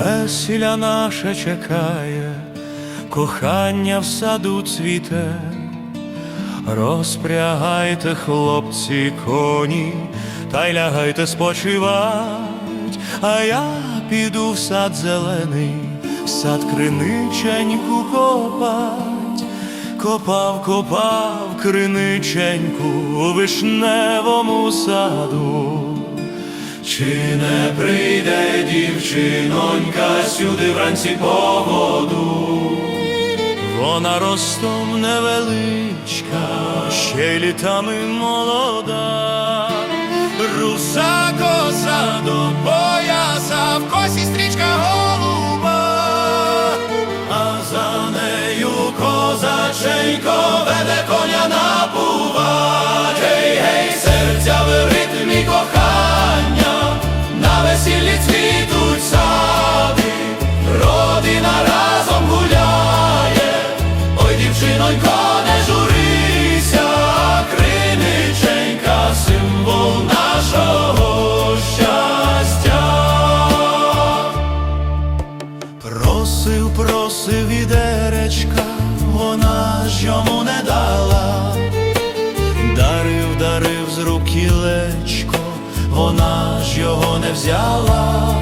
весілля наше чекає, кохання в саду цвіте, розпрягайте, хлопці, коні, та й лягайте спочивать, а я піду в сад зелений, в сад криниченьку копать, копав, копав криниченьку у вишневому саду. Чи не прийде дівчинонька сюди вранці по воду? Вона ростом невеличка, ще й літами молода, руса коса до пояса, в косі стрічка голуба, а за нею козаченько веде коня на кілечко, вона ж його не взяла.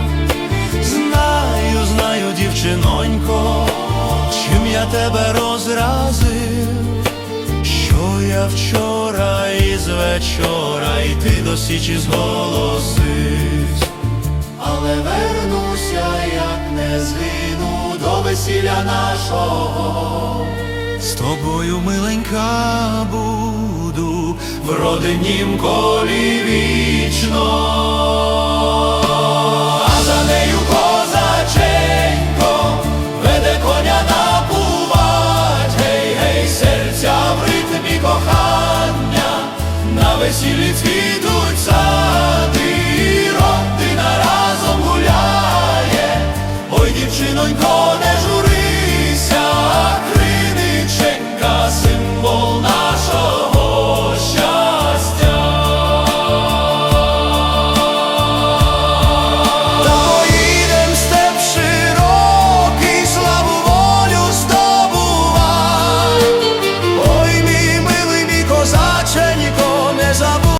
Знаю, знаю, дівчинонько, чим я тебе розразив, що я вчора із вечора і ти до січі зголосив. Але вернуся, як не згину до весілля нашого. З тобою, миленька, в родинім колі вічно, кохання, на весіллі цвіт